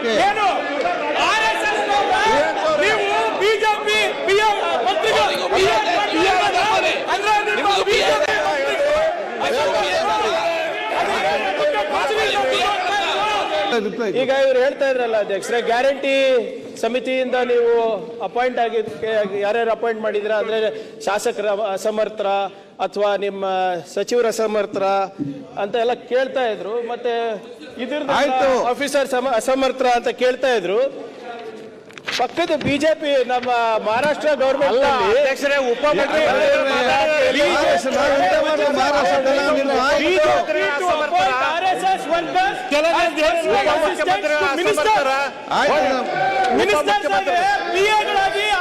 Okay ಏನು? RSS ನವ್ರ? ನೀವು BJP ಮಂತ್ರಿಗಳು ಅಂದ್ರೆ ನಿಮ್ಮ BJP ಈಗ ಇವ್ರು ಹೇಳ್ತಾ ಇದ್ರಲ್ಲ ಅಧ್ಯಕ್ಷರೇ ಗ್ಯಾರಂಟಿ ಸಮಿತಿಯಿಂದ ನೀವು ಅಪಾಯಿಂಟ್ ಆಗಿ ಯಾರ್ಯಾರು ಅಪಾಯಿಂಟ್ ಮಾಡಿದ್ರ ಅಂದ್ರೆ ಶಾಸಕರ ಅಸಮರ್ಥರ ಅಥವಾ ನಿಮ್ಮ ಸಚಿವರ ಅಸಮರ್ಥರ ಅಂತ ಎಲ್ಲ ಕೇಳ್ತಾ ಇದ್ರು ಮತ್ತೆ ಇದ್ರದ್ದು ಆಯ್ತು. ಆಫೀಸರ್ ಅಸಮರ್ಥ ಅಂತ ಕೇಳ್ತಾ ಇದ್ರು ಪಕ್ಕದ ಬಿಜೆಪಿ ನಮ್ಮ ಮಹಾರಾಷ್ಟ್ರ ಗೌರ್ಮೆಂಟ್ ಉಪಮಂತ್ರಿ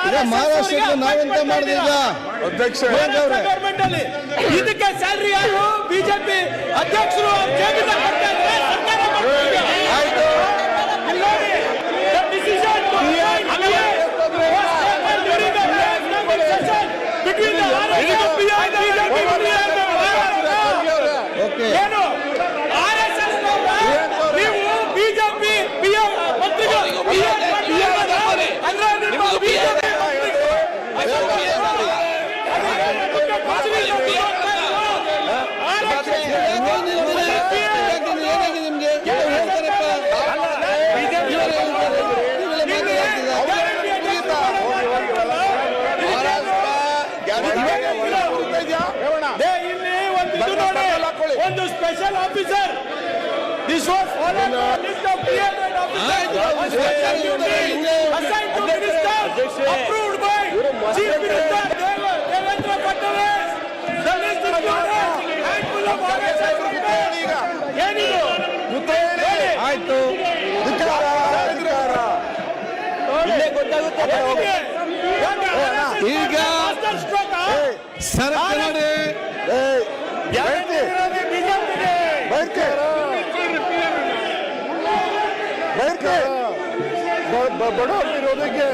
ನಾವೆಂತ ಮಾಡೋದು ಮಹಾರಾಷ್ಟ್ರದಲ್ಲ ನಿಮ್ಮ ಆಯ್ತು. RSS workers ಉಪಮುಖ್ಯಮಂತ್ರಿ minister ಆಯ್ತು ನಾವು- ಮಿನಿಸ್ಟರ್ ಗಳಾಗಿ ಈಗ ಮಹಾರಾಷ್ಟ್ರಕ್ಕೆ ನಾವೆಂತ ಮಾಡಿದಿಲ್ಲ ಅಧ್ಯಕ್ಷ ಗವರ್ಮೆಂಟ್ ಅಲ್ಲಿ ಇದಕ್ಕೆ ಸ್ಯಾಲ್ರಿ ಯಾರು ಬಿಜೆಪಿ ಅಧ್ಯಕ್ಷರು ಅವ್ರ ಒಂದು special officer this was list of created officers assigned to minister approved by chief minister Devendra Fadnavis. The list included handful of RSS ಏನಿದು? ನೋಡಿ. ಆಯ್ತು. ಇಲ್ಲೇ ಗೊತ್ತಾಗುತ್ತೆ ಈಗ ಸರಕು ನೋಡಿ ಬಡವರ ವಿರೋಧಕ್ಕೆ